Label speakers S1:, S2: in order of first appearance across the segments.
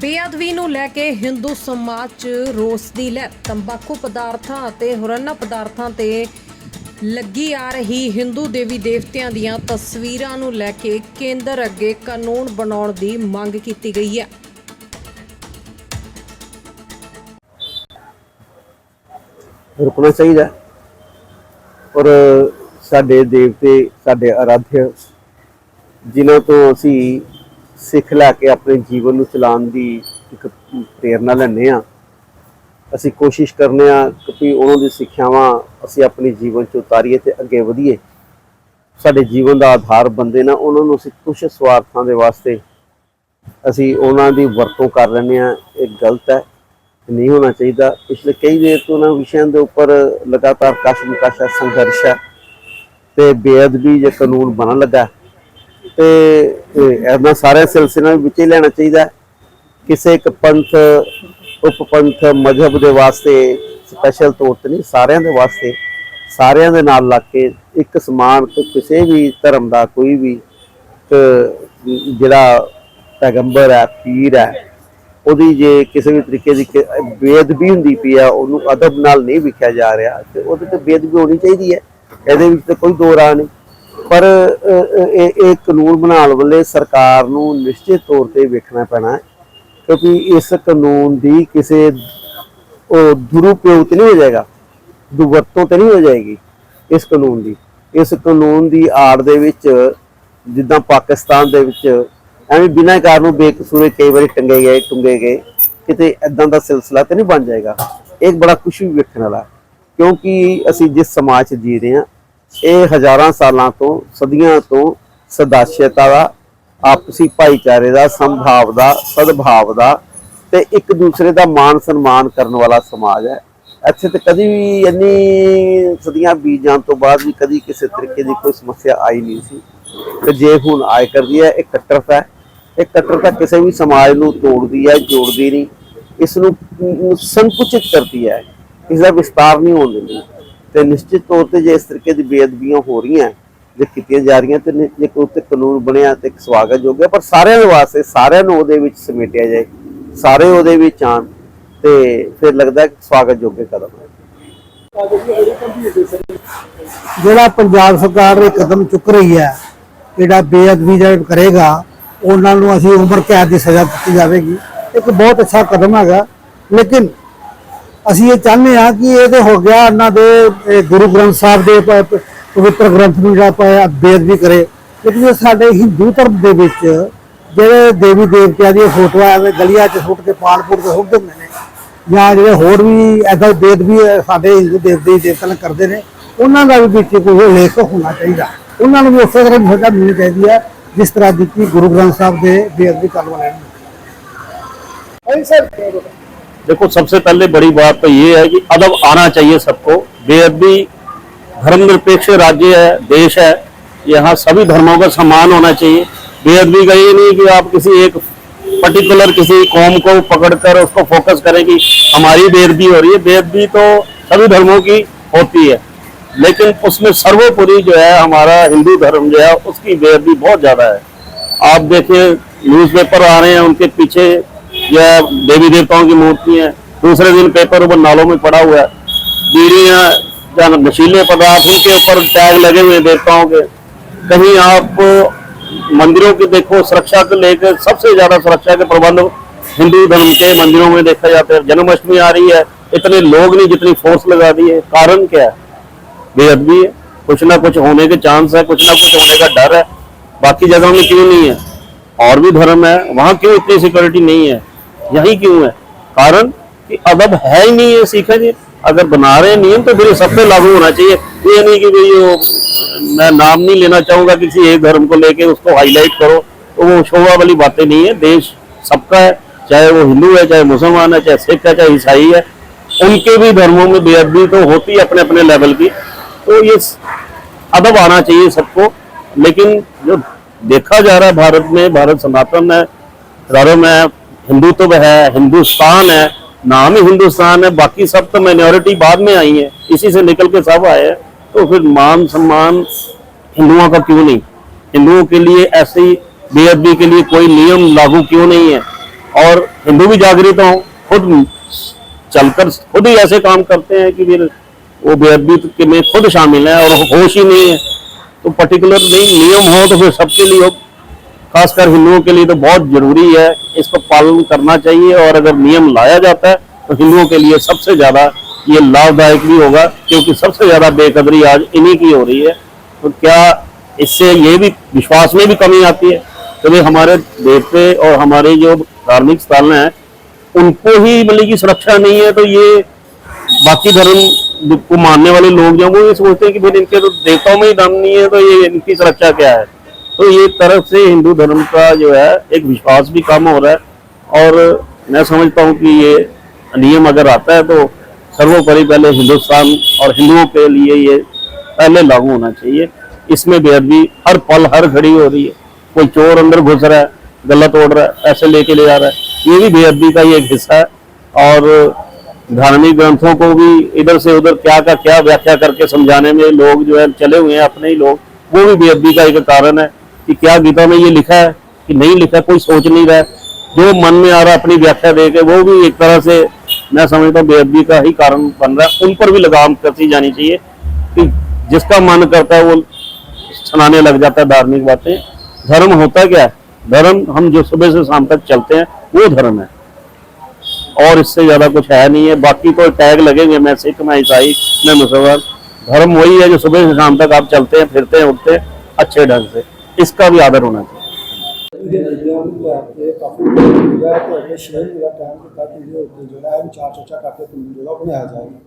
S1: ਬੇਅਦਬੀ ਨੂੰ ਲੈ ਕੇ ਹਿੰਦੂ ਸਮਾਜ 'ਚ ਰੋਸ ਦੀ ਲਹਿਰ। ਤੰਬਾਕੂ ਪਦਾਰਥਾਂ ਅਤੇ ਹੋਰਨਾਂ ਪਦਾਰਥਾਂ ਤੇ ਲੱਗੀ ਆ ਰਹੀ ਹਿੰਦੂ ਦੇਵੀ ਦੇਵਤਿਆਂ ਦੀਆਂ ਤਸਵੀਰਾਂ ਨੂੰ ਲੈ ਕੇ ਕੇਂਦਰ ਅੱਗੇ ਕਾਨੂੰਨ ਬਣਾਉਣ ਦੀ ਮੰਗ ਕੀਤੀ ਗਈ ਹੈ।
S2: ਰੁਕਣਾ ਚਾਹੀਦਾ ਔਰ ਸਾਡੇ ਦੇਵਤੇ, ਸਾਡੇ ਆਰਾਧਿਆ ਜਿਨ੍ਹਾਂ ਤੋਂ ਅਸੀਂ ਸਿੱਖ ਲੈ ਕੇ ਆਪਣੇ ਜੀਵਨ ਨੂੰ ਚਲਾਉਣ ਦੀ ਇੱਕ ਪ੍ਰੇਰਣਾ ਲੈਂਦੇ ਆ ਅਸੀਂ ਕੋਸ਼ਿਸ਼ ਕਰਨੇ ਆ ਕਿ ਉਹਨਾਂ ਦੀ ਸਿੱਖਿਆਵਾਂ ਅਸੀਂ ਆਪਣੇ ਜੀਵਨ 'ਚ ਉਤਾਰੀਏ ਤੇ ਅੱਗੇ ਵਧੀਏ। ਸਾਡੇ ਜੀਵਨ ਦਾ ਆਧਾਰ ਬੰਦੇ ਨਾ, ਉਹਨਾਂ ਨੂੰ ਅਸੀਂ ਕੁਝ ਸਵਾਰਥਾਂ ਦੇ ਵਾਸਤੇ ਅਸੀਂ ਉਹਨਾਂ ਦੀ ਵਰਤੋਂ ਕਰ ਲੈਂਦੇ ਆ ਇਹ ਗਲਤ ਹੈ ਨਹੀਂ ਹੋਣਾ ਚਾਹੀਦਾ। ਪਿਛਲੇ ਕਈ ਦੇਰ ਤੋਂ ਉਹਨਾਂ ਵਿਸ਼ਿਆਂ ਦੇ ਉੱਪਰ ਲਗਾਤਾਰ ਕਸ਼ਮਕਸ਼ ਹੈ, ਸੰਘਰਸ਼ ਹੈ ਤੇ ਬੇਅਦਬੀ ਜਾਂ ਕਾਨੂੰਨ ਬਣਨ ਲੱਗਾ ਤੇ ਇਹ ਇਹਨਾਂ ਸਾਰੇ ਸਿਲਸਿਲੇ ਵਿੱਚ ਹੀ ਲੈਣਾ ਚਾਹੀਦਾ ਕਿਸੇ ਇੱਕ ਪੰਥ ਉਪਪੰਥ ਮਜ਼ਹਬ ਦੇ ਵਾਸਤੇ ਸਪੈਸ਼ਲ ਤੌਰ ਤੇ ਨਹੀਂ, ਸਾਰਿਆਂ ਦੇ ਵਾਸਤੇ, ਸਾਰਿਆਂ ਦੇ ਨਾਲ ਲੱਗ ਕੇ ਇੱਕ ਸਮਾਨ ਤੇ ਕਿਸੇ ਵੀ ਧਰਮ ਦਾ ਕੋਈ ਵੀ ਜਿਹੜਾ ਪੈਗੰਬਰ ਹੈ, ਪੀਰ ਹੈ, ਉਹਦੀ ਜੇ ਕਿਸੇ ਵੀ ਤਰੀਕੇ ਦੀ ਕਿ- ਬੇਅਦਬੀ ਹੁੰਦੀ ਪਈ ਆ ਉਹਨੂੰ ਅਦਬ ਨਾਲ ਨਹੀਂ ਵਿਖਿਆ ਜਾ ਰਿਹਾ, ਤੇ ਉਹਦੇ ਤੇ ਬੇਅਦਬੀ ਹੋਣੀ ਚਾਹੀਦੀ ਹੈ। ਇਹਦੇ ਵਿੱਚ ਤਾਂ ਕੋਈ ਦੋ ਰਾਹ ਨਹੀਂ। ਪਰ ਇਹ ਇਹ ਕਾਨੂੰਨ ਬਣਾਉਣ ਵੇਲੇ ਸਰਕਾਰ ਨੂੰ ਨਿਸ਼ਚਿਤ ਤੌਰ ਤੇ ਵੇਖਣਾ ਪੈਣਾ ਕਿਉਂਕਿ ਇਸ ਕਾਨੂੰਨ ਦੀ ਕਿਸੇ, ਉਹ ਦੁਰਉਪਯੋਗ ਤੇ ਨਹੀਂ ਹੋ ਜਾਏਗਾ, ਦੁਰਵਰਤੋਂ ਤੇ ਨਹੀਂ ਹੋ ਜਾਏਗੀ ਇਸ ਕਾਨੂੰਨ ਦੀ। ਇਸ ਕਾਨੂੰਨ ਦੀ ਆੜ ਦੇ ਵਿੱਚ, ਜਿੱਦਾਂ ਪਾਕਿਸਤਾਨ ਦੇ ਵਿੱਚ ਐਵੇਂ ਬਿਨਾਂ ਕਾਰਨ ਨੂੰ ਬੇਕਸੂਰੇ ਕਈ ਵਾਰੀ ਟੰਗੇ ਗਏ, ਟੁੰਗੇ ਗਏ, ਕਿਤੇ ਐਦਾਂ ਦਾ ਸਿਲਸਿਲਾ ਤੇ ਨਹੀਂ ਬਣ ਜਾਏਗਾ। ਇਹ ਬੜਾ ਕੁਝ ਵੀ ਵੇਖਣ ਵਾਲਾ ਕਿਉਂਕਿ ਅਸੀਂ ਜਿਸ ਸਮਾਜ 'ਚ ਜੀ ਰਹੇ ਹਾਂ ਇਹ ਹਜ਼ਾਰਾਂ ਸਾਲਾਂ ਤੋਂ, ਸਦੀਆਂ ਤੋਂ ਸਦਾਸ਼ਯਤਾ ਦਾ, ਆਪਸੀ ਭਾਈਚਾਰੇ ਦਾ ਸੰਭਾਵ ਦਾ, ਸਦਭਾਵ ਦਾ ਤੇ ਇੱਕ ਦੂਸਰੇ ਦਾ ਮਾਣ ਸਨਮਾਨ ਕਰਨ ਵਾਲਾ ਸਮਾਜ ਹੈ। ਇੱਥੇ ਤੇ ਕਦੀ ਵੀ ਇੰਨੀ ਸਦੀਆਂ ਬੀਤ ਜਾਣ ਤੋਂ ਬਾਅਦ ਵੀ ਕਦੀ ਕਿਸੇ ਤਰੀਕੇ ਦੀ ਕੋਈ ਸਮੱਸਿਆ ਆਈ ਨਹੀਂ ਸੀ। ਤੇ ਜੇ ਹੁਣ ਆਏ ਕਰਦੀ ਹੈ, ਇਹ ਕੱਟਰਤਾ ਹੈ। ਇਹ ਕੱਟਰਤਾ ਕਿਸੇ ਵੀ ਸਮਾਜ ਨੂੰ ਤੋੜਦੀ ਹੈ, ਜੋੜਦੀ ਨਹੀਂ। ਇਸ ਨੂੰ ਸੰਕੁਚਿਤ ਕਰਦੀ ਹੈ। ਇਸ ਦਾ ਵਿਸਤਾਰ ਨਹੀਂ ਹੋਣ ਦਿੰਦੀ। ਤੇ ਨਿਸ਼ਚਿਤ ਤੌਰ ਤੇ ਜੇ ਇਸ ਤਰੀਕੇ ਦੀ ਬੇਅਦਬੀਆਂ ਹੋ ਰਹੀਆਂ ਜੇ ਕੀਤੀਆਂ ਜਾ ਰਹੀਆਂ ਤੇ ਜੇ ਕੋਈ ਉੱਤੇ ਕਾਨੂੰਨ ਬਣਿਆ ਤੇ ਇੱਕ ਸਵਾਗਤਯੋਗ ਹੈ, ਪਰ ਸਾਰਿਆਂ ਦੇ ਵਾਸਤੇ, ਸਾਰਿਆਂ ਨੂੰ ਉਹਦੇ ਵਿੱਚ ਸਮੇਟਿਆ ਜਾਏ, ਸਾਰੇ ਉਹਦੇ ਵਿੱਚ ਆਣ ਤੇ ਫਿਰ ਲੱਗਦਾ ਹੈ ਕਿ ਸਵਾਗਤਯੋਗ ਕਦਮ ਹੈ।
S3: ਜਿਹੜਾ ਪੰਜਾਬ ਸਰਕਾਰ ਇਹ ਕਦਮ ਚੁੱਕ ਰਹੀ ਹੈ, ਜਿਹੜਾ ਬੇਅਦਬੀ ਜਿਹੜਾ ਕਰੇਗਾ, ਉਹਨਾਂ ਨੂੰ ਅਸੀਂ ਉਮਰ ਕੈਦ ਦੀ ਸਜ਼ਾ ਦਿੱਤੀ ਜਾਵੇਗੀ। ਇੱਕ ਬਹੁਤ ਅੱਛਾ ਕਦਮ ਹੈਗਾ, ਲੇਕਿਨ ਅਸੀਂ ਇਹ ਚਾਹੁੰਦੇ ਹਾਂ ਕਿ ਇਹ ਤੇ ਹੋ ਗਿਆ ਇਹਨਾਂ ਦੇ ਗੁਰੂ ਗ੍ਰੰਥ ਸਾਹਿਬ ਦੇ ਪਵਿੱਤਰ ਗ੍ਰੰਥ ਨੂੰ ਜਿਹੜਾ ਬੇਅਦਬੀ ਕਰੇ। ਲੇਕਿਨ ਸਾਡੇ ਹਿੰਦੂ ਧਰਮ ਦੇ ਵਿੱਚ ਜਿਹੜੇ ਦੇਵੀ ਦੇਵਤਿਆਂ ਦੀਆਂ ਫੋਟੋਆਂ ਐਵੇਂ ਗਲੀਆਂ 'ਚ ਸੁੱਟ ਕੇ ਪਾਲਪੁਰ ਤੇ ਸੁੱਟ ਨੇ, ਜਾਂ ਜਿਹੜੇ ਹੋਰ ਵੀ ਐਦਾ ਵੀ ਸਾਡੇ ਹਿੰਦੂ ਦੇਵਤੇ ਦੇਵਤਿਆਂ ਕਰਦੇ ਨੇ, ਉਹਨਾਂ ਦਾ ਵੀ ਵਿੱਚ ਕੋਈ ਲੇਖ ਹੋਣਾ ਚਾਹੀਦਾ। ਉਹਨਾਂ ਨੂੰ ਵੀ ਉਸੇ ਤਰ੍ਹਾਂ ਦੀ ਸਜ਼ਾ ਮਿਲਣੀ ਚਾਹੀਦੀ ਹੈ, ਜਿਸ ਤਰ੍ਹਾਂ ਦਿੱਤੀ ਗੁਰੂ ਗ੍ਰੰਥ ਸਾਹਿਬ ਦੇ ਬੇਅਦਬੀ ਕਰਨ ਵਾਲਿਆਂ ਨੂੰ
S4: देखो, सबसे पहले बड़ी बात तो ये है कि अदब आना चाहिए सबको। बेअदबी धर्मनिरपेक्ष राज्य है, देश है, यहाँ सभी धर्मों का सम्मान होना चाहिए। बेअदबी का ये नहीं कि आप किसी एक पर्टिकुलर किसी कौम को पकड़कर उसको फोकस करें कि हमारी बेअदबी हो रही है। बेअदबी तो सभी धर्मों की होती है, लेकिन उसमें सर्वोपरि जो है, हमारा हिंदू धर्म जो है, उसकी बेअदबी बहुत ज़्यादा है। आप देखिए, न्यूज़पेपर आ रहे हैं, उनके पीछे या देवी देवताओं की मूर्ति है दूसरे दिन पेपर ऊपर नालों में पड़ा हुआ है। बीड़ियाँ या नशीले पदार्थ, उनके ऊपर टैग लगे हुए देवताओं के। कहीं आप मंदिरों की देखो, सुरक्षा को लेकर सबसे ज़्यादा सुरक्षा के प्रबंध हिंदू धर्म के मंदिरों में देखा जाता है। जन्माष्टमी आ रही है, इतने लोग नहीं जितनी फोर्स लगा दी है। कारण क्या है? बेअदबी है। कुछ ना कुछ होने के चांस है, कुछ ना कुछ होने का डर है। बाकी जगहों में क्यों नहीं है? और भी धर्म है, वहाँ क्यों इतनी सिक्योरिटी नहीं है? यही क्यों है? कारण कि अदब है ही नहीं है सीखा जी। अगर बना रहे नियम तो फिर सब पे लागू होना चाहिए। ये नहीं कि भाई मैं नाम नहीं लेना चाहूँगा, किसी एक धर्म को लेके उसको हाईलाइट करो। तो वो शोभा वाली बातें नहीं है। देश सबका है, चाहे वो हिंदू है, चाहे मुसलमान है, चाहे सिख है, चाहे ईसाई है, उनके भी धर्मों में बेअदबी तो होती है अपने अपने लेवल की। तो ये अदब आना चाहिए सबको। लेकिन जो देखा जा रहा है भारत में, भारत सनातन है, धर्म है हिंदुत्व है, हिंदुस्तान है, नाम ही हिंदुस्तान है, बाकी सब तो माइनॉरिटी बाद में आई है, इसी से निकल के सब आए हैं। तो फिर मान सम्मान हिंदुओं का क्यों नहीं? हिंदुओं के लिए ऐसी बेअदबी के लिए कोई नियम लागू क्यों नहीं है? और हिंदू भी जागृत हों, खुद चलकर खुद ही ऐसे काम करते हैं कि फिर वो बेअदबी के में खुद शामिल है और होश ही नहीं है। तो पर्टिकुलर नहीं, नियम हो तो फिर सबके लिए हो। खासकर हिंदुओं के लिए तो बहुत ज़रूरी है, इसको पालन करना चाहिए और अगर नियम लाया जाता है तो हिंदुओं के लिए सबसे ज़्यादा ये लाभदायक भी होगा, क्योंकि सबसे ज़्यादा बेकदरी आज इन्हीं की हो रही है। तो क्या इससे ये भी, विश्वास में भी कमी आती है? तो भाई हमारे देवते और हमारे जो धार्मिक स्थल हैं, उनको ही मतलब की सुरक्षा नहीं है तो ये बाकी धर्म को मानने वाले लोग जो वो ये सोचते हैं कि फिर इनके तो देवताओं में ही दम नहीं है तो ये इनकी सुरक्षा क्या है? तो ये तरफ़ से हिंदू धर्म का जो है, एक विश्वास भी कम हो रहा है। और मैं समझता हूँ कि ये नियम अगर आता है तो सर्वोपरि पहले हिंदुस्तान और हिंदुओं के लिए ये पहले लागू होना चाहिए। इसमें बेअदबी हर पल हर घड़ी हो रही है। कोई चोर अंदर घुस रहा है, गलत तोड़ रहा है पैसे लेके ले जा रहा है। ये भी बेअदबी का ही एक हिस्सा है। और धार्मिक ग्रंथों को भी इधर से उधर क्या का क्या व्याख्या करके समझाने में लोग जो है, चले हुए हैं, अपने ही लोग, वो भी बेअदबी का एक कारण है। कि क्या गीता में ये लिखा है कि नहीं लिखा, कोई सोच नहीं रहा जो मन में आ रहा अपनी व्याख्या दे के, वो भी एक तरह से मैं समझता हूँ बेअदबी का ही कारण बन रहा है। उन पर भी लगाम कसी जानी चाहिए कि जिसका मन करता है वो सुनाने लग जाता है धार्मिक बातें। धर्म होता क्या है? धर्म, हम जो सुबह से शाम तक चलते हैं, वो धर्म है। और इससे ज़्यादा कुछ है नहीं है। बाकी तो टैग लगेंगे, मैं सिख, मैं ईसाई, मैं मुसलमान। धर्म वही है जो सुबह से शाम तक आप चलते हैं, फिरते हैं, उठते हैं, अच्छे ढंग से। इसका भी आदर होना चाहिए
S5: ਇਹਦੇ ਮੁੱਦਿਆਂ ਨੂੰ ਲੈ ਕੇ ਕਾਫੀ ਜਿਹੜਾ ਹੈ ਕਿ ਅਗਲੇ ਛੇ ਮਹੀਨੇ ਦਾ ਟਾਈਮ ਦਿੱਤਾ ਕਿ ਇਹਦੇ ਉੱਤੇ ਜਿਹੜਾ ਹੈ ਵਿਚਾਰ ਚਰਚਾ ਕਰਕੇ ਕਾਨੂੰਨ ਜਿਹੜਾ ਉਹ ਬਣਾਇਆ ਜਾਏਗਾ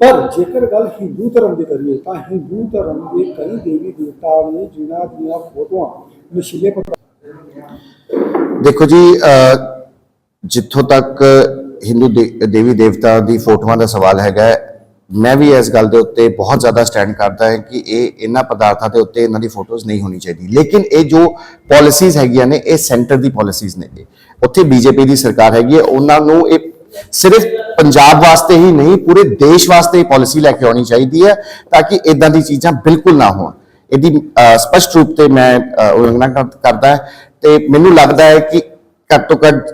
S5: ਪਰ ਜੇਕਰ ਗੱਲ ਹਿੰਦੂ ਧਰਮ ਦੀ ਕਰੀਏ ਤਾਂ ਹਿੰਦੂ ਧਰਮ ਦੇ ਕਈ ਦੇਵੀ ਦੇਵਤਾ ਨੇ ਜਿਨ੍ਹਾਂ ਦੀਆਂ ਫੋਟੋਆਂ ਨਸ਼ੀਲੇ ਪਦਾਰਥ
S6: ਦੇਖੋ ਜੀ ਅਹ, ਜਿੱਥੋਂ ਤੱਕ ਹਿੰਦੂ ਦੇ- ਦੇਵੀ ਦੇਵਤਾ ਦੀ ਫੋਟੋਆਂ ਦਾ ਸਵਾਲ ਹੈਗਾ ਹੈ, ਮੈਂ ਵੀ ਇਸ ਗੱਲ ਦੇ ਉੱਤੇ ਬਹੁਤ ਜ਼ਿਆਦਾ ਸਟੈਂਡ ਕਰਦਾ ਹਾਂ ਕਿ ਇਹ ਇਹਨਾਂ ਪਦਾਰਥਾਂ ਦੇ ਉੱਤੇ ਇਹਨਾਂ ਦੀ ਫੋਟੋਜ਼ ਨਹੀਂ ਹੋਣੀ ਚਾਹੀਦੀ। ਲੇਕਿਨ ਇਹ ਜੋ ਪਾਲਿਸੀਜ਼ ਹੈਗੀਆਂ ਨੇ ਇਹ ਸੈਂਟਰ ਦੀ ਪਾਲਿਸੀਜ਼ ਨੇ ਉੱਥੇ ਬੀਜੇਪੀ ਦੀ ਸਰਕਾਰ ਹੈਗੀ ਹੈ ਉਹਨਾਂ ਨੂੰ ਇਹ ਸਿਰਫ ਪੰਜਾਬ ਵਾਸਤੇ ਹੀ ਨਹੀਂ ਪੂਰੇ ਦੇਸ਼ ਵਾਸਤੇ ਇਹ ਪਾਲਿਸੀ ਲੈ ਕੇ ਆਉਣੀ ਚਾਹੀਦੀ ਹੈ ਤਾਂ ਕਿ ਇਦਾਂ ਦੀ ਚੀਜ਼ਾਂ ਬਿਲਕੁਲ ਨਾ ਹੋਣ। ਇਹਦੀ ਅਹ, ਸਪਸ਼ਟ ਰੂਪ ਤੇ ਮੈਂ ਉਲੰਘਣਾ ਕਰ- ਕਰਦਾ ਹਾਂ ਤੇ ਮੈਨੂੰ ਲੱਗਦਾ ਹੈ ਕਿ ਘੱਟ ਤੋਂ ਘੱਟ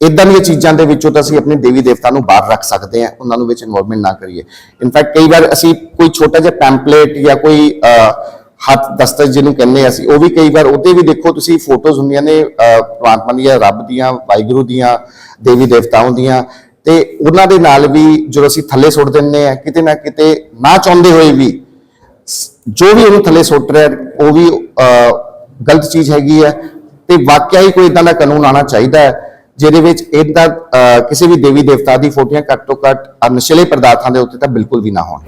S6: ਇਦਾਂ ਦੀਆਂ ਚੀਜ਼ਾਂ ਦੇ ਵਿੱਚੋਂ ਤਾਂ ਅਸੀਂ ਆਪਣੇ ਦੇਵੀ ਦੇਵਤਾ ਨੂੰ ਬਾਹਰ ਰੱਖ ਸਕਦੇ ਹਾਂ ਉਹਨਾਂ ਨੂੰ ਵਿੱਚ ਇਨਵੋਲਵਮੈਂਟ ਨਾ ਕਰੀਏ। ਇਨਫੈਕਟ ਕਈ ਵਾਰ ਅਸੀਂ ਕੋਈ ਛੋਟਾ ਜਿਹਾ ਪੈਂਪਲੇਟ ਜਾਂ ਕੋਈ ਹੱਥ ਦਸਤਕ ਜਿਹਨੂੰ ਕਹਿੰਦੇ ਹਾਂ ਅਸੀਂ ਉਹ ਵੀ ਕਈ ਵਾਰ ਉਹਦੇ ਵੀ ਦੇਖੋ ਤੁਸੀਂ ਫੋਟੋਜ਼ ਹੁੰਦੀਆਂ ਨੇ ਅਹ, ਪ੍ਰਮਾਤਮਾ ਦੀਆਂ ਰੱਬ ਦੀਆਂ ਵਾਹਿਗੁਰੂ ਦੀਆਂ ਦੇਵੀ ਦੇਵਤਾਵਾਂ ਦੀਆਂ ਤੇ ਉਹਨਾਂ ਦੇ ਨਾਲ ਵੀ ਜਦੋਂ ਅਸੀਂ ਥੱਲੇ ਸੁੱਟ ਦਿੰਦੇ ਆ ਕਿਤੇ ਨਾ ਕਿਤੇ ਨਾ ਚਾਹੁੰਦੇ ਹੋਏ ਵੀ ਜੋ ਵੀ ਉਹਨੂੰ ਥੱਲੇ ਸੁੱਟ ਰਿਹਾ ਉਹ ਵੀ ਗਲਤ ਚੀਜ਼ ਹੈਗੀ ਹੈ ਤੇ ਵਾਕਿਆ ਹੀ ਕੋਈ ਇਦਾਂ ਦਾ ਕਾਨੂੰਨ ਆਣਾ ਚਾਹੀਦਾ ਹੈ। ਜਿਹਦੇ ਵਿੱਚ ਇਦਾਂ ਕਿਸੇ ਵੀ ਦੇਵੀ ਦੇਵਤਾ ਦੀ ਫੋਟੋਆਂ ਘੱਟ ਤੋਂ ਘੱਟ ਨਸ਼ੀਲੇ ਪਦਾਰਥਾਂ ਦੇ ਉੱਤੇ ਤਾਂ ਬਿਲਕੁਲ ਵੀ ਨਾ ਹੋਣ।